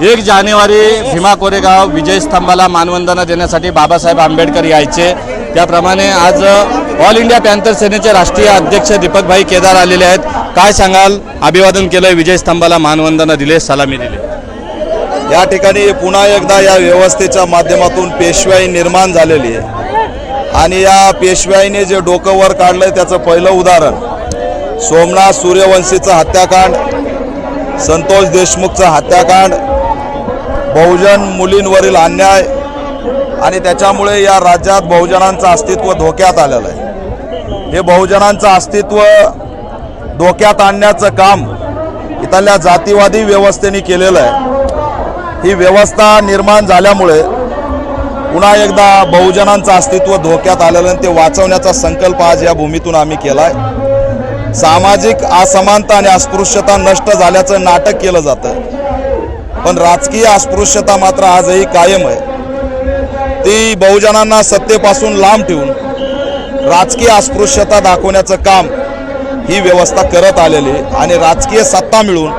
एक जानेवारी भीमा कोरेगाव विजय स्तंभाला मानवंदना देण्यासाठी बाबासाहेब आंबेडकर यायचे. त्याप्रमाणे आज ऑल इंडिया पॅन्थर सेनेचे राष्ट्रीय अध्यक्ष दीपकभाई केदार आलेले आहेत. काय सांगाल? अभिवादन केलं विजय स्तंभाला मानवंदना दिले सलामी दिली. या ठिकाणी पुन्हा एकदा या व्यवस्थेच्या माध्यमातून पेशवाई निर्माण झालेली आहे. आणि या पेशवाईने जे डोकं वर काढलंय त्याचं पहिलं उदाहरण सोमनाथ सूर्यवंशीचं हत्याकांड संतोष देशमुखचं हत्याकांड बहुजन मुलींवरील अन्याय आणि त्याच्यामुळे या राज्यात बहुजनांचं अस्तित्व धोक्यात आलेलं आहे. हे बहुजनांचं अस्तित्व धोक्यात आणण्याचं काम इथल्या जातीवादी व्यवस्थेने केलेलं आहे. ही व्यवस्था निर्माण झाल्यामुळे पुन्हा एकदा बहुजनांचं अस्तित्व धोक्यात आलेलं आणि ते वाचवण्याचा संकल्प आज या भूमीतून आम्ही केलाय. सामाजिक असमानता आणि अस्पृश्यता नष्ट झाल्याचं नाटक केलं जातं पण राजकीय अस्पृश्यता मात्र आजही कायम आहे. ती बहुजनांना सत्तेपासून लांब ठेवून राजकीय अस्पृश्यता दाखवण्याचं काम ही व्यवस्था करत आलेली. आणि राजकीय सत्ता मिळून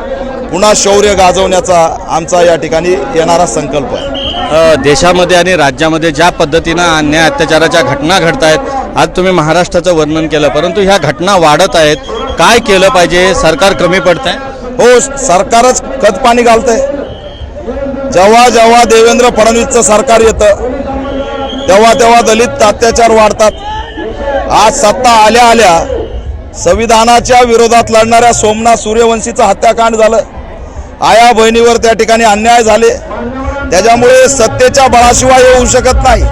पुन्हा शौर्य गाजवण्याचा आमचा या ठिकाणी येणारा संकल्प आहे. देशामध्ये आणि राज्यामध्ये ज्या पद्धतीनं अन्याय अत्याचाराच्या घटना घडत आहेत आज तुम्ही महाराष्ट्राचं वर्णन केलं परंतु ह्या घटना वाढत आहेत. काय केलं पाहिजे? सरकार कमी पडत आहे हो सरकारच खतपाणी घालतंय. जेव्हा जेव्हा देवेंद्र फडणवीसचं सरकार येतं तेव्हा तेव्हा दलित अत्याचार वाढतात. आज सत्ता आल्या आल्या संविधानाच्या विरोधात लढणाऱ्या सोमनाथ सूर्यवंशीचं हत्याकांड झालं. आया बहिणीवर त्या ठिकाणी अन्याय झाले. त्याच्यामुळे सत्तेच्या बळाशिवाय होऊ शकत नाही.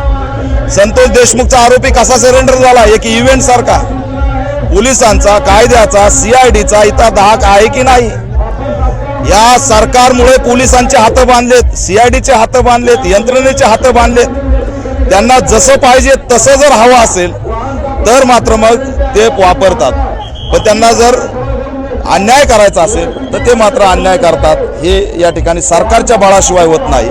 संतोष देशमुखचा आरोपी कसा सरेंडर झाला? एक इव्हेंट सारखा. पोलिसांचा कायद्याचा सीआयडीचा इतर धाक आहे की नाही? या सरकारमुळे पोलिसांचे हात बांधलेत सीआयडीचे हात बांधलेत यंत्रणेचे हात बांधलेत. त्यांना जसं पाहिजे तसं जर हवं असेल तर मात्र मग ते वापरतात. पण त्यांना जर अन्याय करायचा असेल तर ते मात्र अन्याय करतात. हे या ठिकाणी सरकारच्या बळाशिवाय होत नाही.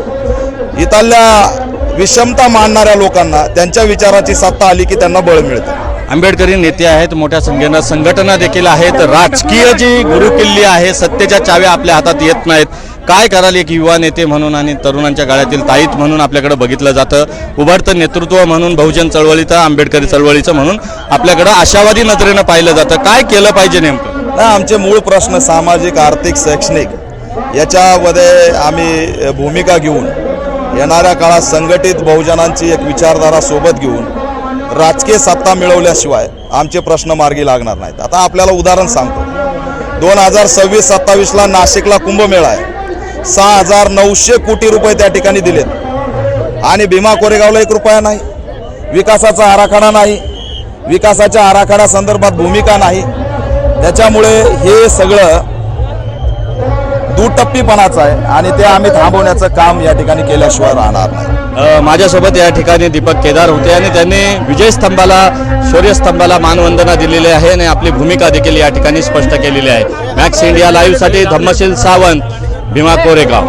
इथल्या विषमता मानणाऱ्या लोकांना त्यांच्या विचाराची सत्ता आली की त्यांना बळ मिळतं. आंबेडकरी नेते आहेत मोठ्या संख्येनं संघटना देखील आहेत. राजकीय जी गुरुकिल्ली आहे सत्तेच्या चाव्या आपल्या हातात येत नाहीत. काय कराल एक युवा नेते म्हणून आणि तरुणांच्या गाळ्यातील ताईत म्हणून आपल्याकडे बघितलं जातं. उभारतं नेतृत्व म्हणून बहुजन चळवळीचं आंबेडकरी चळवळीचं म्हणून आपल्याकडं आशावादी नजरेनं पाहिलं जातं. काय केलं पाहिजे नेमकं? आमचे मूळ प्रश्न सामाजिक आर्थिक शैक्षणिक याच्यामध्ये आम्ही भूमिका घेऊन येणाऱ्या काळात संघटित बहुजनांची एक विचारधारा सोबत घेऊन राजकीय सत्ता मिळवल्याशिवाय आमचे प्रश्न मार्गी लागणार नाहीत. आता आपल्याला उदाहरण सांगतो. दोन हजार सव्वीस सत्तावीसला नाशिकला कुंभमेळा आहे. सहा हजार नऊशे कोटी रुपये त्या ठिकाणी दिलेत. आणि भीमा कोरेगावला एक रुपया नाही. विकासाचा आराखडा नाही. विकासाच्या आराखड्या संदर्भात भूमिका नाही. त्याच्यामुळे हे सगळं दुटप्पीपणाचं आहे आणि ते आम्ही थांबवण्याचं काम या ठिकाणी केल्याशिवाय राहणार नाही. माझ्यासोबत या ठिकाणी दीपक केदार होते आणि त्यांनी विजय स्तंभाला शौर्यस्तंभाला मानवंदना दिलेली आहे आणि आपली भूमिका देखील या ठिकाणी स्पष्ट केलेली आहे. मॅक्स इंडिया लाईव्हसाठी धम्मशील सावंत भीमा कोरेगाव.